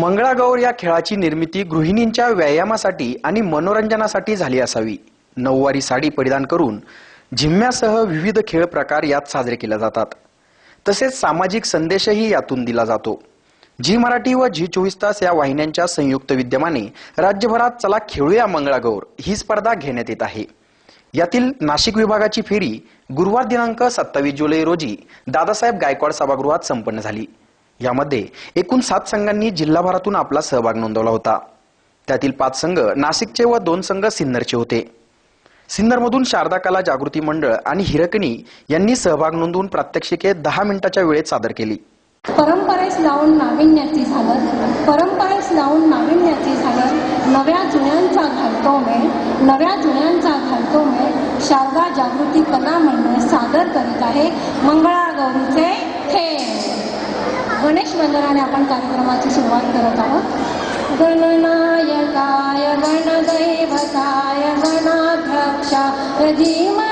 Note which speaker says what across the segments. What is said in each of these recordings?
Speaker 1: मंगळागौर या खेळाची निर्मिती गृहिणींच्या व्यायामासाठी आणि मनोरंजनासाठी झाली असावी. नऊवारी साडी परिधान करून झिम्म्यासह विविध खेळ प्रकार यात साजरे केले जातात. तसेच सामाजिक संदेशही यातून दिला जातो. झी मराठी व झी चोवीस तास या वाहिन्यांच्या संयुक्त विद्यमाने राज्यभरात चला खेळूया मंगळागौर ही स्पर्धा घेण्यात येत आहे. यातील नाशिक विभागाची फेरी गुरुवार दिनांक सत्तावीस जुलै रोजी दादासाहेब गायकवाड सभागृहात संपन्न झाली. यामध्ये एकूण सात संघांनी जिल्हाभरातून आपला सहभाग नोंदवला होता. त्यातील पाच संघ नाशिकचे व दोन संघ सिन्नरचे होते. सिन्नरमधून शारदा कला जागृती मंडळ आणि हिरकणी यांनी सहभाग नोंदवून प्रात्यक्षिके दहा मिनिटाच्या वेळेत सादर केली.
Speaker 2: परंपरेस लावून नाविन्याची झालं परंपरेस लावून नाविन्याची झालं नव्या जुन्यांचा घालतो मे. नव्या जुन्यांचा घालतो मे. शारदा जागृती कला मंडळ सादर करीत आहे. मंगळागौरीचे खेळ गणेश मंदिराने आपण कार्यक्रमाची सुरुवात करत आहोत. गणनायकाय गणदैवताय गणाध्यक्षाय धीमहि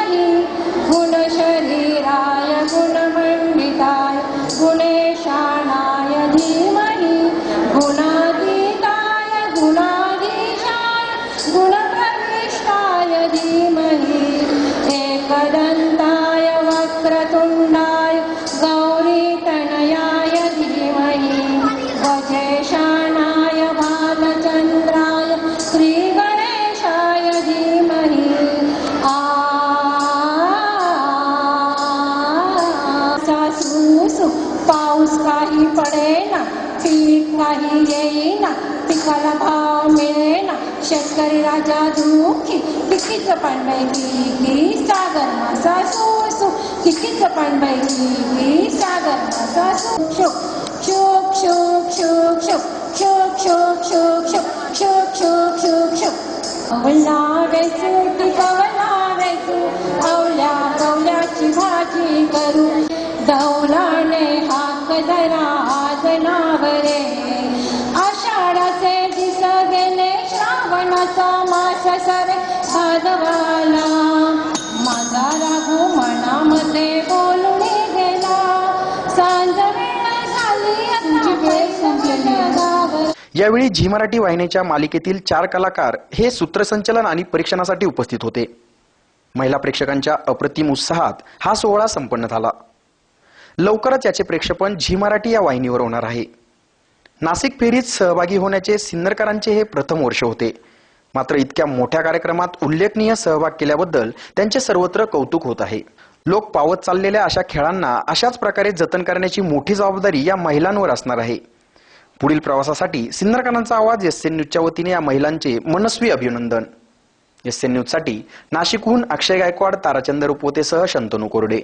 Speaker 2: पाऊस काही पडेना पीक काही येईना पिकाला भाव मिळेना शेतकरी राजा दुःखी कितीच पांडय की सागर मासा सू कितीच पांडय की सागर मासा शुक शुक शुक शुक शुक शुक शुक शुक शुक शुक शुक शुक शुक लावायचो टिकावं लावायचो आज नावरे. आषाढाचे दिस गेले श्रावणाचा मास सरे भादवाला माझा राघू मनामध्ये बोलून गेला सांज
Speaker 1: यावेळी झी मराठी वाहिनीच्या मालिकेतील चार कलाकार हे सूत्रसंचलन आणि परीक्षणासाठी उपस्थित होते. महिला प्रेक्षकांच्या अप्रतिम उत्साहात हा सोहळा संपन्न झाला. लवकरच याचे प्रेक्षेपण झी मराठी या वाहिनीवर होणार आहे. नाशिक फेरीत सहभागी होण्याचे सिन्नरकरांचे हे प्रथम वर्ष होते. मात्र इतक्या मोठ्या कार्यक्रमात उल्लेखनीय सहभाग केल्याबद्दल त्यांचे सर्वत्र कौतुक होत आहे. लोक पावत चाललेल्या अशा खेळांना अशाच प्रकारे जतन करण्याची मोठी जबाबदारी या महिलांवर असणार आहे. पुढील प्रवासासाठी सिन्नरकरांचा आवाज एस एन न्यूजच्या वतीने या महिलांचे मनस्वी अभिनंदन. एस एन न्यूजसाठी नाशिकहून अक्षय गायकवाड ताराचंद रुपवतेसह शंतनू कोरडे.